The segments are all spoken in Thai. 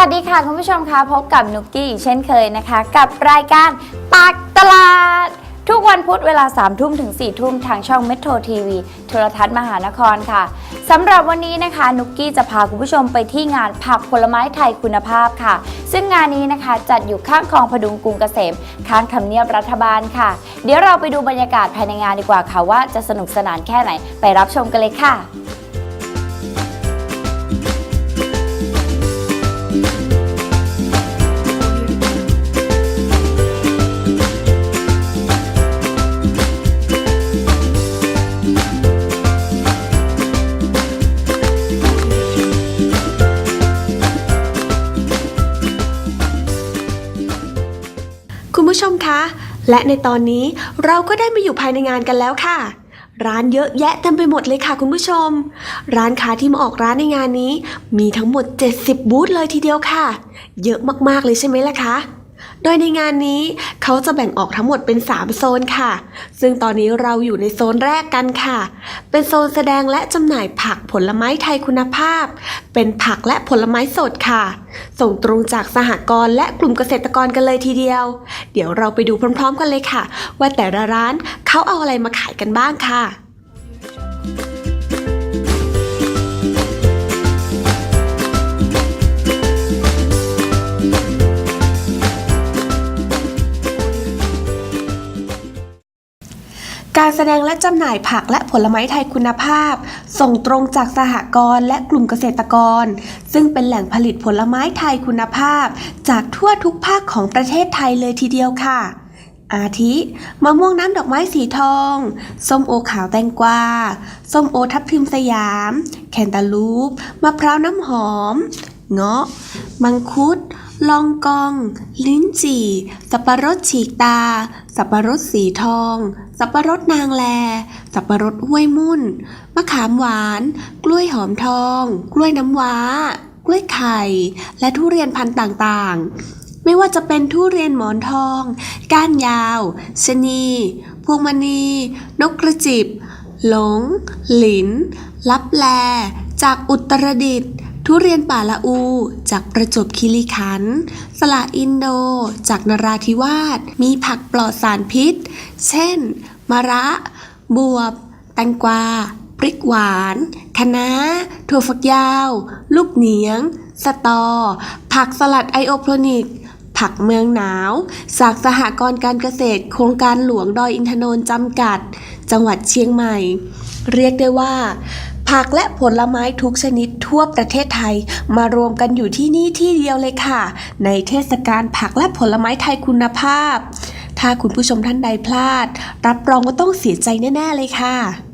สวัสดีค่ะคุณผู้ชมคะพบกับนุกกี้อีกเช่นเคยนะคะ กับรายการปักตลาด ทุกวันพุธเวลา3ามทุ่มถึง4ี่ทุ่มทางช่องเมโทรทีวีโทรทัศน์มหานครค่ะสำหรับวันนี้นะคะนุกกี้จะพาคุณผู้ชมไปที่งานผักผลไม้ไทยคุณภาพค่ะ ซึ่งงานนี้นะคะจัดอยู่ข้างคลองพดุงกรุงเกษม ข้างทำเนียบรัฐบาลค่ะ เดี๋ยวเราไปดูบรรยากาศภายในงานดีกว่าค่ะว่าจะสนุกสนานแค่ไหนไปรับชมกันเลยค่ะ มคะ และในตอนนี้เราก็ได้มาอยู่ภายในงานกันแล้วค่ะ ร้านเยอะแยะเต็มไปหมดเลยค่ะคุณผู้ชม ร้านค้าที่มาออกร้านในงานนี้ มีทั้งหมด 70 บูธเลยทีเดียวค่ะ เยอะมากๆเลยใช่ไหมล่ะคะ โดยในงานนี้เขาจะแบ่งออกทั้งหมดเป็น 3 โซนค่ะ ซึ่งตอนนี้เราอยู่ในโซนแรกกันค่ะ เป็นโซนแสดงและจำหน่ายผักผลไม้ไทยคุณภาพ เป็นผักและผลไม้สดค่ะ ส่งตรงจากสหกรณ์และกลุ่มเกษตรกรกันเลยทีเดียว เดี๋ยวเราไปดูพร้อม ๆ กันเลยค่ะ ว่าแต่ละร้านเขาเอาอะไรมาขายกันบ้างค่ะ การแสดงและจำหน่ายผักและผลไม้ไทยคุณภาพ ส่งตรงจากสหกรณ์และกลุ่มเกษตรกร ซึ่งเป็นแหล่งผลิตผลไม้ไทยคุณภาพ จากทั่วทุกภาคของประเทศไทยเลยทีเดียวค่ะ อาทิมะม่วงน้ำดอกไม้สีทอง ส้มโอขาวแตงกวา ส้มโอทับทิมสยาม แคนตาลูป มะพร้าวน้ำหอม เงาะ มังคุด ลองกอง ลิ้นจี่ สับปะรดฉีกตา สับปะรดสีทอง สับปะรดนางแล สับปะรดห้วยมุ่น มะขามหวาน กล้วยหอมทอง กล้วยน้ำว้า กล้วยไข่ และทุเรียนพันธุ์ต่างๆ ไม่ว่าจะเป็นทุเรียนหมอนทอง ก้านยาว ชนีพวงมณี นกกระจิบ หลง หลิน ลับแล จากอุตรดิตถ์ ทุเรียนป่าละอู จากประจวบคีรีขันธ์สละอินโด จากนราธิวาส มีผักปลอดสารพิษ เช่น มะระ บวบ แตงกวา พริกหวาน คะน้า ถั่วฝักยาว ลูกเหนียง สตอ ผักสลัดไอโอโพนิก ผักเมืองหนาว จากสหกรณ์การเกษตร โครงการหลวงดอยอินทนนท์จำกัด จังหวัดเชียงใหม่ เรียกได้ว่า ผักและผลไม้ทุกชนิดทั่วประเทศไทย มารวมกันอยู่ที่นี่ที่เดียวเลยค่ะ ในเทศกาลผักและผลไม้ไทยคุณภาพ ถ้าคุณผู้ชมท่านใดพลาด รับรองว่าต้องเสียใจแน่ ๆ เลยค่ะ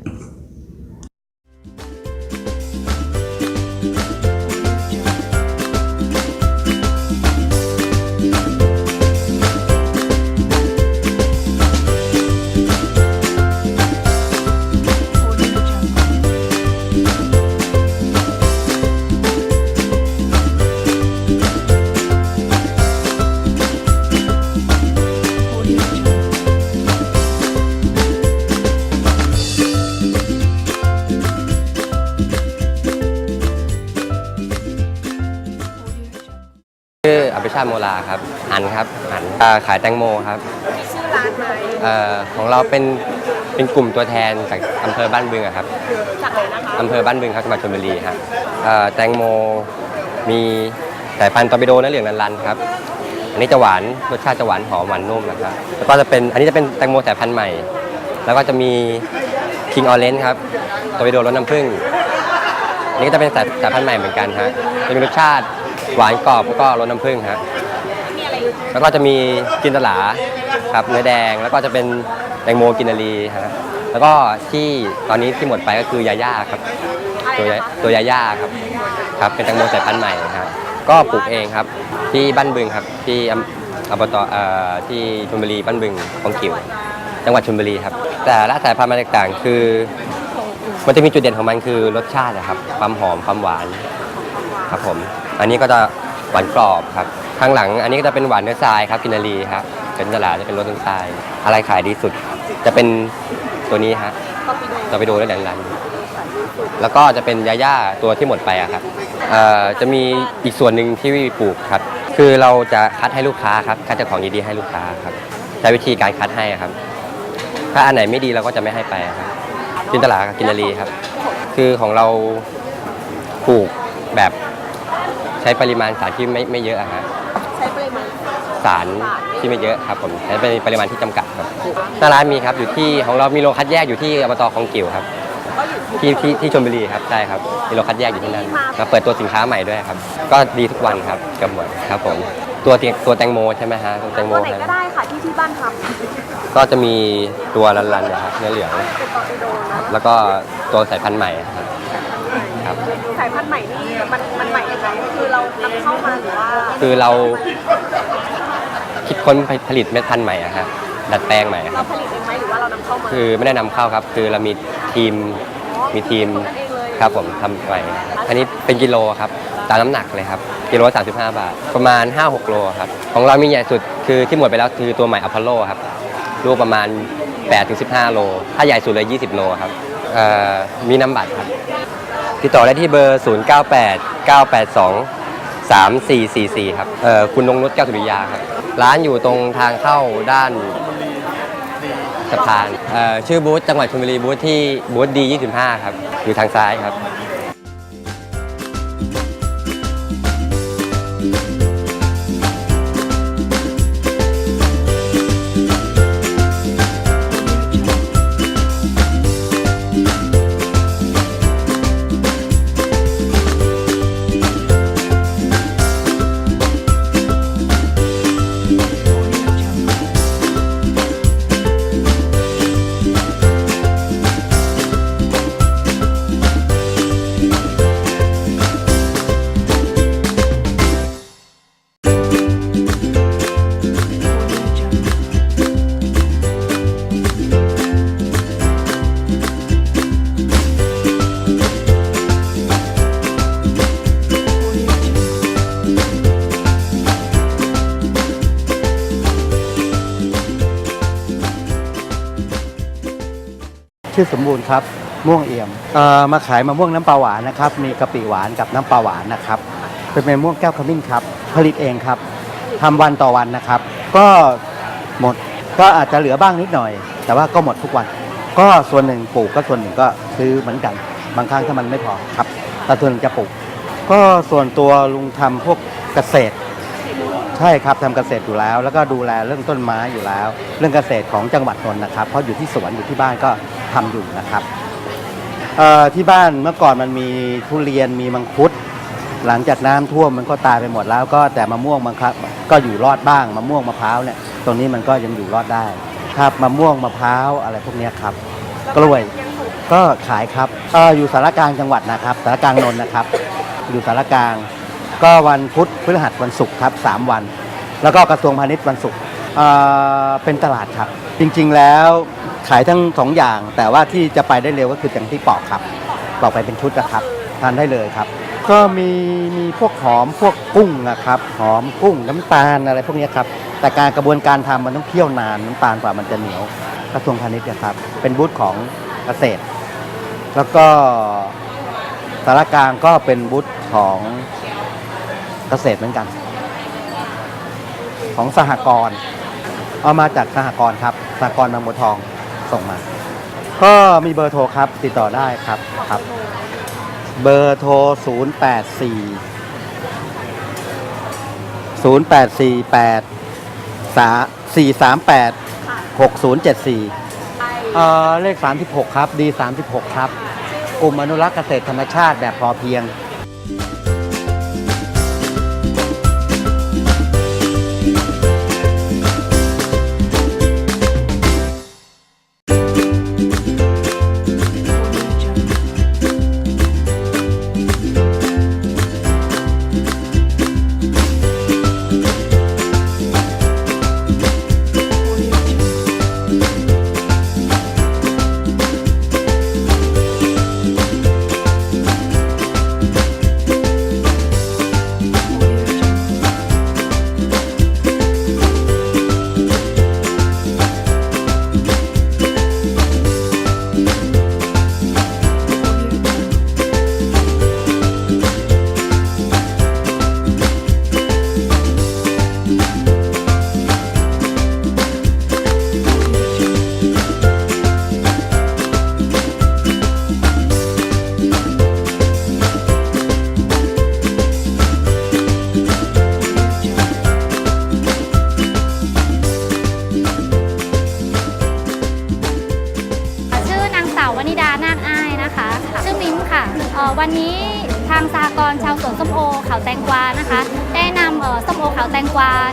ลาครับอันครับอันอ่าขายแตงโมครับชื่อร้านไหมเอ่อของเราเป็นเป็นกลุ่มตัวแทนจากอำเภอบ้านบึงอะครับจากไหนนะคะอำเภอบ้านบึงครับจังหวัดชลบุรีครับเอ่อแตงโมมีสายพันธุ์ตอร์ปิโดเนื้อเหลืองลันๆครับอันนี้จะหวานรสชาติจะหวานหอมหวานนุ่มนะครับแล้วก็จะเป็นอันนี้จะเป็นแตงโมสายพันธุ์ใหม่ แล้วก็จะมีคิงออเรนจ์ครับตอร์ปิโดรสน้ำผึ้งอันนี้ก็จะเป็นสายสายพันธุ์ใหม่เหมือนกันฮะจะมีรสชาติหวานกรอบแล้วก็รสน้ำผึ้งฮะมีอะไรอยู่ แล้วก็จะมีกินตลาครับเนื้อแดงแล้วก็จะเป็นแตงโมกินนารีฮะแล้วก็ที่ตอนนี้ที่หมดไปก็คือยาย่าครับ ตัวยาตัวยาย่าครับครับเป็นแตงโมสายพันธุ์ใหม่ครับก็ปลูกเองครับที่บ้านบึงครับที่อำอบตเอ่อที่ชลบุรีบ้านบึงของขิวจังหวัดชลบุรีครับ แต่ละสายพันธุ์มันแตกต่างคือ มันจะมีจุดเด่นของมันคือรสชาตินะครับ ความหอมความหวานครับผม อันนี้ก็จะหวานกรอบครับ ข้างหลังอันนี้ก็จะเป็นหวานเนื้อทรายครับกินนารีครับเป็นตลาดจะเป็นรสเนื้อทราย อะไรขายดีสุด จะเป็นตัวนี้ฮะตอร์ปิโดจะไปดูได้แหลนแล้วก็จะเป็นยาย่าตัวที่หมดไปอะครับจะมีอีกส่วนหนึ่งที่ปลูกครับ คือเราจะคัดให้ลูกค้าครับคัดจากของดีๆให้ลูกค้าครับใช้วิธีการคัดให้ครับ ถ้าอันไหนไม่ดีเราก็จะไม่ให้ไปครับจินตลากับกินนารีครับ คือของเราปลูกแบบใช้ปริมาณสารที่ไม่ไม่เยอะอะฮะใช้ปริมาณ สารที่ไม่เยอะครับผมใช้เป็นปริมาณที่จำกัดครับหน้าร้านมีครับอยู่ที่ของเรามีโรงคัดแยกอยู่ที่อบตคลองกิ่วครับก็อยู่ที่ที่ที่ที่ชลบุรีครับใช่ครับมีโรงคัดแยกอยู่ที่นั่นมาเปิดตัวสินค้าใหม่ด้วยครับ ก็ดีทุกวันครับกับหมดครับผมตัวเตียตัวแตงโมใช่ไหมฮะตัวแตงโมตัวไหนครับก็ได้ค่ะที่ที่บ้านทก็จะมีตัวรันๆนะครับเนื้อเหลืองำเป็นตอร์ปิโดนะแล้วก็ตัวสายพันธุ์ใหม่ครับ ครับ สายพันธุ์ใหม่นี่มันมันใหม่ยังไงคือเรานำเข้ามาหรือว่าคือเรา คิดค้นผลิตเม็ดพันธุ์ใหม่อะฮะดัดแปลงใหม่อะคเรารับผลิตเองไหมหรือว่าเรานำเข้ามาคือไม่ได้นำเข้าครับ คือเรามีทีมมีทีมนั่นเองเลยครับผมทำไปอันนี้เป็นกิโลครับตามน้ำหนักเลยครับกิโลละ35 บาท ประมาณ 5-6 โลครับของเรามีใหญ่สุดคือที่หมดไปแล้วคือตัวใหม่อพอลโลครับลูกประมาณ 8-15 โล ถ้าใหญ่สุดเลย 20 โลครับเอ่อมีน้ำบัตรครับ ติดต่อได้ที่เบอร์ 098 982 3444 ครับเอ่อคุณนงนุชแก้วสุริยาครับ ร้านอยู่ตรงทางเข้าด้านสะพานเอ่อชื่อบูธจังหวัดชลบุรีบูธที่บูธดี25 ครับ อยู่ทางซ้ายครับ ชื่อสมบูรณ์ครับม่วงเอี่ยมมาขายมะม่วงน้ำปลาหวานนะครับ มีกะปิหวานกับน้ำปลาหวานนะครับ เป็นมะม่วงแก้วขมิ้นครับ ผลิตเองครับทำวันต่อวันนะครับ ก็หมดก็อาจจะเหลือบ้างนิดหน่อย แต่ว่าก็หมดทุกวัน ก็ส่วนหนึ่งปลูกก็ส่วนหนึ่งก็ซื้อเหมือนกัน บางครั้งถ้ามันไม่พอครับแต่ส่วนหนึ่งจะปลูก ก็ส่วนตัวลุงทำพวกเกษตร ใช่ครับทำเกษตรอยู่แล้ว แล้วก็ดูแลเรื่องต้นไม้อยู่แล้ว เรื่องเกษตรของจังหวัดนนท์นะครับ เพราะอยู่ที่สวนอยู่ที่บ้านก็ ทำอยู่นะครับที่บ้านเมื่อก่อนมันมีทุเรียนมีมังคุด หลังจากน้ำท่วมมันก็ตายไปหมดแล้ว ก็แต่มะม่วงบางคับก็อยู่รอดบ้างมะม่วงมะพร้าวเนี่ยตรงนี้มันก็ยังอยู่รอดได้ครับมะม่วงมะพร้าวอะไรพวกนี้ครับ กล้วยก็ขายครับออยู่สารกลางจังหวัดนะครับสารกลางนนท์นะครับ อยู่สารกลาง ก็วันพุธพฤหัสวันศุกร์ครับสามวัน แล้วก็กระทรวงพาณิชย์วันศุกร์ เป็นตลาดครับ จริงๆแล้วขายทั้งสองอย่าง แต่ว่าที่จะไปได้เร็วก็คืออย่างที่ปอกครับปอกไปเป็นชุดนะครับทานได้เลยครับ ก็มีมีพวกหอมพวกกุ้งนะครับ หอมกุ้งน้ำตาลอะไรพวกนี้ครับแต่การกระบวนการทำมันต้องเคี่ยวนานน้ำตาลกว่ามันจะเหนียวกระทรวงพาณิชย์นะครับ เป็นบูธของเกษตร แล้วก็สารกลางก็เป็นบูธของเกษตรเหมือนกัน ของสหกรณ์ เอามาจากสหกรณ์ครับสหกรณ์บางบัวทองส่งมา ก็มีเบอร์โทรครับ ติดต่อได้ครับครับ เบอร์โทร 0 8 4 0 8 4 8 4 3 8 6 0 7 4เอ่อเลข 36 ครับดี36 ครับ กลุ่มอนุรักษ์เกษตรธรรมชาติแบบพอเพียง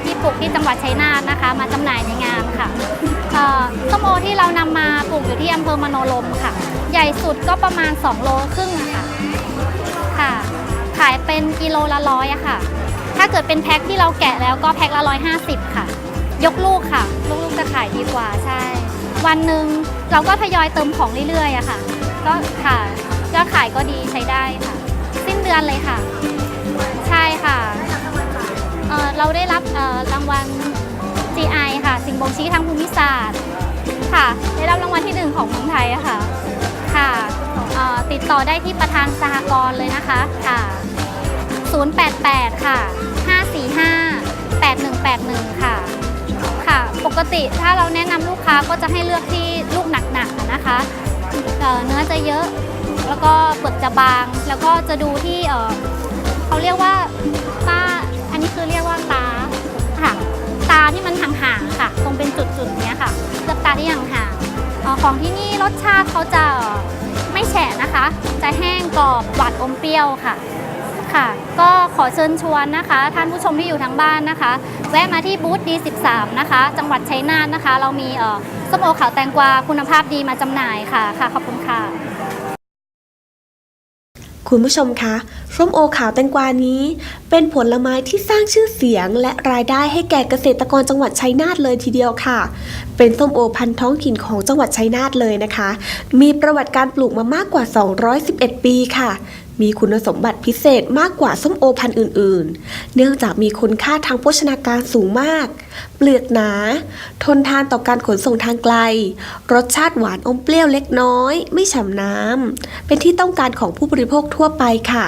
ที่ปลูกที่จังหวัดชัยนาทนะคะ มาจำหน่ายในงานค่ะส้มโอที่เรานำมาปลูกอยู่ที่อำเภอมโนรมค่ะ ใหญ่สุดก็ประมาณ 2 โลครึ่งะค่ะค่ะ ขายเป็นกิโลละร้อยอะค่ะ ถ้าเกิดเป็นแพ็คที่เราแกะแล้วก็แพ็คละร้อยห้าสิบค่ะ ยกลูกค่ะ ลูกๆจะขายดีกว่าใช่ วันหนึ่งเราก็ทยอยเติมของเรื่อยๆอะค่ะ ก็ค่ะยอดขายก็ดีใช้ได้ค่ะ สิ้นเดือนเลยค่ะ ใช่ค่ะ รับรางวัล GI ค่ะ สิ่งบ่งชี้ทางภูมิศาสตร์ค่ะ ได้รับรางวัลที่หนึ่งของเมืองไทยอะค่ะ ค่ะติดต่อได้ที่ประธานสหกรณ์เลยนะคะค่ะ 088 ค่ะ 545 8181 ค่ะ ค่ะ ปกติถ้าเราแนะนำลูกค้าก็จะให้เลือกที่ลูกหนักๆนะคะเเนื้อจะเยอะ แล้วก็เปลือกจะบาง แล้วก็จะดูที่เเขาเรียกว่า จุดๆเนี้ยค่ะเลือกตาที่ห่างๆเอ่อของที่นี่รสชาติเขาจะไม่แฉะนะคะ จะแห้งกรอบหวานอมเปรี้ยวค่ะค่ะ ก็ขอเชิญชวนนะคะ ท่านผู้ชมที่อยู่ทางบ้านนะคะ แวะมาที่บูธ D13 นะคะ จังหวัดชัยนาทนะคะ เรามีส้มโอขาวแตงกวาคุณภาพดีมาจำหน่ายค่ะค่ะขอบคุณค่ะ คุณผู้ชมคะส้มโอขาวแตงกวานี้ เป็นผลไม้ที่สร้างชื่อเสียงและรายได้ให้แก่เกษตรกรจังหวัดชัยนาทเลยทีเดียวค่ะ เป็นส้มโอพันธุ์ท้องถิ่นของจังหวัดชัยนาทเลยนะคะ มีประวัติการปลูกมามากกว่า 211 ปีค่ะ มีคุณสมบัติพิเศษมากกว่าส้มโอพันธุ์อื่น ๆ เนื่องจากมีคุณค่าทางโภชนาการสูงมาก เปลือกหนา ทนทานต่อการขนส่งทางไกล รสชาติหวานอมเปรี้ยวเล็กน้อย ไม่ฉ่ำน้ำ เป็นที่ต้องการของผู้บริโภคทั่วไปค่ะ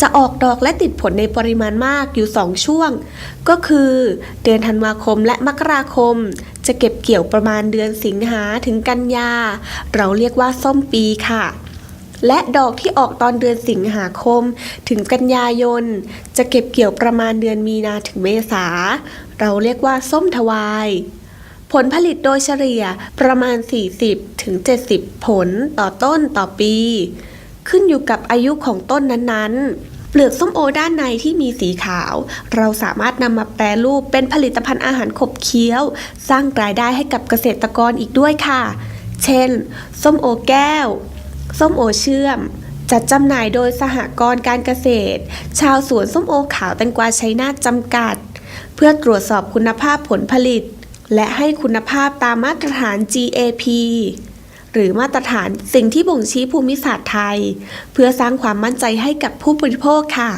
จะออกดอกและติดผลในปริมาณมากอยู่ 2 ช่วง ก็คือ เดือนธันวาคมและมกราคม จะเก็บเกี่ยวประมาณเดือนสิงหาถึงกันยา เราเรียกว่าส้มปีค่ะ และดอกที่ออกตอนเดือนสิงหาคม ถึงกันยายน จะเก็บเกี่ยวประมาณเดือนมีนาถึงเมษา เราเรียกว่าส้มทวาย ผลผลิตโดยเฉลี่ยประมาณ 40 ถึง 70 ผลต่อต้นต่อปี ขึ้นอยู่กับอายุของต้นนั้นๆเปลือกส้มโอด้านในที่มีสีขาว เราสามารถนำมาแปรรูปเป็นผลิตภัณฑ์อาหารขบเคี้ยว สร้างรายได้ให้กับเกษตรกรอีกด้วยค่ะ เช่น ส้มโอแก้ว ส้มโอเชื่อม จัดจำหน่ายโดยสหกรณ์การเกษตร ชาวสวนส้มโอขาวแตงกวาชัยนาทจำกัด เพื่อตรวจสอบคุณภาพผลผลิต และให้คุณภาพตามมาตรฐาน GAP หรือมาตรฐานสิ่งที่บ่งชี้ภูมิศาสตร์ไทย เพื่อสร้างความมั่นใจให้กับผู้บริโภคค่ะ